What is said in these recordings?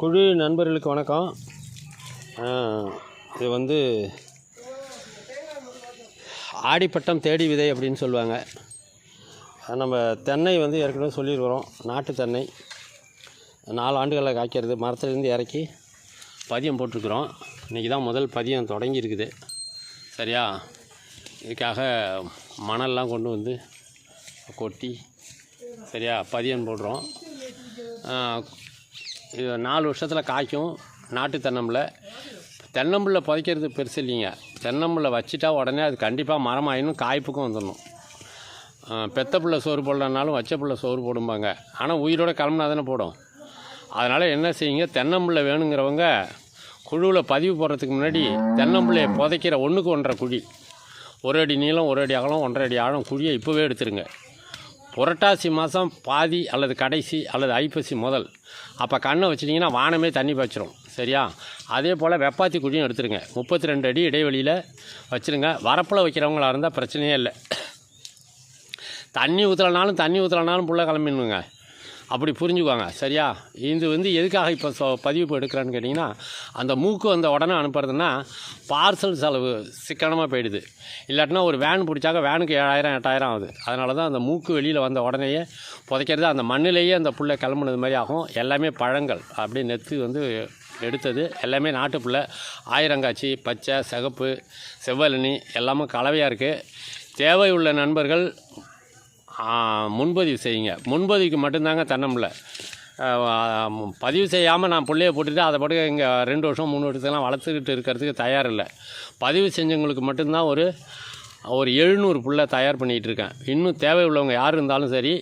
குழு நண்பர்களுக்கு வணக்கம். இது வந்து ஆடிப்பட்டம் தேடி விதை அப்படின்னு சொல்லுவாங்க. நம்ம தென்னை வந்து ஏற்கனவே சொல்லியிருக்கிறோம். நாட்டு தென்னை. நாலு ஆண்டுகளில் காய்க்கிறது. மரத்துலேருந்து இறக்கி பதியம் போட்டிருக்கிறோம். இன்றைக்கி தான் முதல் பதியம் தொடங்கியிருக்குது சரியா? இதுக்காக மணல்லாம் கொண்டு வந்து கொட்டி சரியா பதியம் போடுறோம். நாலு வருஷத்தில் காய்க்கும் நாட்டு தென்னம்பிள்ளை தென்னம்பிள்ளை புதைக்கிறது பெருசு இல்லைங்க. தென்னம்பிள்ளை வச்சுட்டா உடனே அது கண்டிப்பாக மரமாயினும் காய்ப்புக்கும் வந்துடணும் பெத்த பிள்ளை சோறு போடலனாலும் வச்ச பிள்ளை சோறு போடும்பாங்க. ஆனால் உயிரோட கிளம்புனா தானே போடும். அதனால் என்ன செய்யுங்க தென்னம்பிள்ளை வேணுங்கிறவங்க குழுவில் பதிவு போடுறதுக்கு முன்னாடி தென்னம்பிள்ளையை புதைக்கிற ஒன்றுக்கு ஒன்றரை குழி. ஒரு அடி நீளம் ஒரு அடி அகலம் ஒன்றரை அடி ஆழம் குழியை இப்போவே எடுத்துருங்க. புரட்டாசி மாதம் பாதி அல்லது கடைசி அல்லது ஐப்பசி முதல். அப்போ கண்ணை வச்சிட்டிங்கன்னா வானமே தண்ணி பாய்ச்சிரும். சரியா? அதே போல் வெப்பாத்தி குழியும் எடுத்துருங்க. முப்பத்தி ரெண்டு அடி இடைவெளியில் வச்சுருங்க. வரப்பில் வைக்கிறவங்களா இருந்தால் பிரச்சனையே இல்லை. தண்ணி ஊற்றலனாலும் தண்ணி ஊற்றலனாலும் புள்ள கிளம்பிடுங்க. அப்படி புரிஞ்சுக்குவாங்க. சரியா? இது வந்து எதுக்காக இப்போ சொ பதிவு எடுக்கிறான்னு எடுக்கிறேன்னு கேட்டிங்கன்னா அந்த மூக்கு வந்த உடனே அனுப்புறதுன்னா பார்சல் செலவு சிக்கனமாக போயிடுது. இல்லாட்டினா ஒரு வேன் பிடிச்சாக்க வேனுக்கு ஏழாயிரம் எட்டாயிரம் ஆகுது. அதனால தான் அந்த மூக்கு வெளியில் வந்த உடனேயே புதைக்கிறது அந்த மண்ணிலேயே அந்த புள்ளை கிளம்புனது மாதிரி ஆகும். எல்லாமே பழங்கள் அப்படியே நெத்து வந்து எடுத்தது. எல்லாமே நாட்டு புல்லை ஆயிரங்காய்ச்சி பச்சை சிகப்பு செவ்வரணி எல்லாமே கலவையாக இருக்குது தேவை உள்ள நண்பர்கள் முன்பதிவு செய்யுங்க. முன்பதிவுக்கு மட்டும்தாங்க தென்னம்பிள்ளை. பதிவு செய்யாமல் நான் பிள்ளைய போட்டுட்டு அதை பாட்டுக்கு இங்கே ரெண்டு வருஷம் மூணு வருஷத்துலாம் வளர்த்துக்கிட்டு இருக்கிறதுக்கு தயார் இல்லை பதிவு செஞ்சவங்களுக்கு மட்டும்தான் ஒரு ஒரு எழுநூறு புள்ள தயார் பண்ணிகிட்டு இருக்கேன். இன்னும் தேவை உள்ளவங்க யார் இருந்தாலும் சரி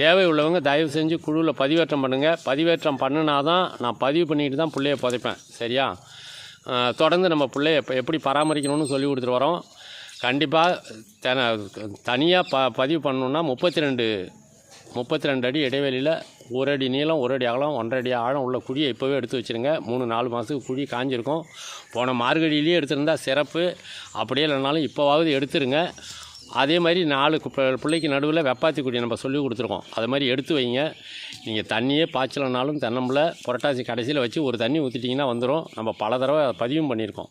தேவை உள்ளவங்க தயவு செஞ்சு குழுவில் பதிவேற்றம் பண்ணுங்கள் பதிவேற்றம் பண்ணினா தான் நான் பதிவு பண்ணிக்கிட்டு தான் பிள்ளைய புதைப்பேன். சரியா? தொடர்ந்து நம்ம பிள்ளைய எப்படி பராமரிக்கணும்னு சொல்லி கொடுத்துட்டு வரோம். கண்டிப்பாக தென தனியாக ப பதிவு பண்ணணுன்னா முப்பத்தி ரெண்டு முப்பத்தி ரெண்டு அடி இடைவெளியில் ஒரு அடி நீளம் ஒரு அடி அகலம் ஒன்றரை அடி ஆழம் உள்ள குழியை இப்போவே எடுத்து வச்சுருங்க. மூணு நாலு மாதத்துக்கு குழி காஞ்சிருக்கும். போன மார்கழியிலேயே எடுத்திருந்தால் சிறப்பு. அப்படியே இல்லைனாலும் இப்போவாவது எடுத்துருங்க. அதே மாதிரி நாலு பி- பிள்ளைக்கு நடுவில் வெப்பாத்தி குடி நம்ம சொல்லி கொடுத்துருக்கோம். அது மாதிரி எடுத்து வைங்க. நீங்கள் தண்ணியே பாய்ச்சலனாலும் தென்னம்பில் புரட்டாசி கடைசியில் வச்சு ஒரு தண்ணி ஊற்றிட்டிங்கன்னா வந்துடும் நம்ம பல தடவை பதிவும் பண்ணியிருக்கோம்.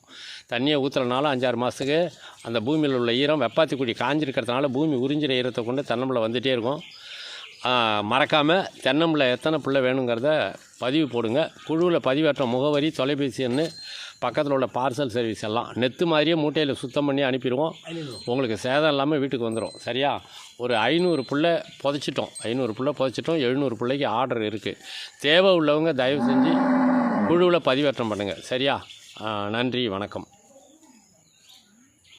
தண்ணியை ஊற்றுறனாலும் அஞ்சாறு மாதத்துக்கு அந்த பூமியில் உள்ள ஈரம் வெப்பாத்தி குடி காஞ்சிருக்கிறதுனால பூமி உறிஞ்சிற ஈரத்தை கொண்டு தென்னம்பில் வந்துகிட்டே இருக்கும். மறக்காமல் தென்னம்பிள்ளை எத்தனை பிள்ளை வேணுங்கிறத பதிவு போடுங்க. குழுவில் பதிவேற்ற முகவரி தொலைபேசி எண்ணு பக்கத்தில் உள்ள பார்சல் சர்வீஸ் எல்லாம். நெத்து மாதிரியே மூட்டையில் சுத்தம் பண்ணி அனுப்பிடுவோம். உங்களுக்கு சேதம் இல்லாமல் வீட்டுக்கு வந்துடும் சரியா? ஒரு ஐநூறு புல்லை புதைச்சிட்டோம். ஐநூறு புல்லை புதைச்சிட்டோம். எழுநூறு பிள்ளைக்கு ஆர்டர் இருக்குது தேவை உள்ளவங்க தயவு செஞ்சு குழுவில் பதிவேற்றம் பண்ணுங்கள் சரியா? நன்றி. வணக்கம்.